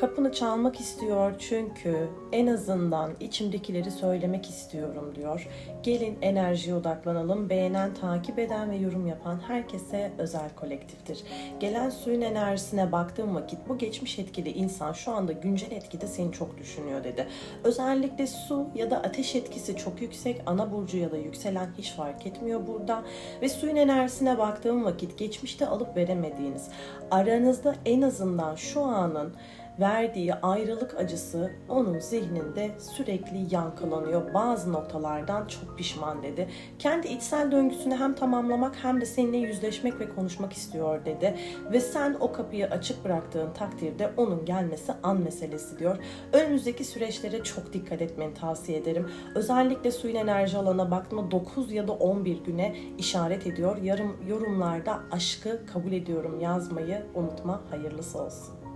Kapını çalmak istiyor çünkü en azından içimdekileri söylemek istiyorum diyor. Gelin enerjiye odaklanalım. Beğenen, takip eden ve yorum yapan herkese özel kolektiftir. Gelen suyun enerjisine baktığım vakit bu geçmiş etkili insan şu anda güncel etkide seni çok düşünüyor dedi. Özellikle su ya da ateş etkisi çok yüksek. Ana burcu ya da yükselen hiç fark etmiyor burada. Ve suyun enerjisine baktığım vakit geçmişte alıp veremediğiniz, aranızda en azından şu anın verdiği ayrılık acısı onun zihninde sürekli yankılanıyor. Bazı noktalardan çok pişman dedi. Kendi içsel döngüsünü hem tamamlamak hem de seninle yüzleşmek ve konuşmak istiyor dedi. Ve sen o kapıyı açık bıraktığın takdirde onun gelmesi an meselesi diyor. Önümüzdeki süreçlere çok dikkat etmeni tavsiye ederim. Özellikle suyun enerji alanına baktığımda 9 ya da 11 güne işaret ediyor. Yarım yorumlarda aşkı kabul ediyorum yazmayı unutma. Hayırlısı olsun.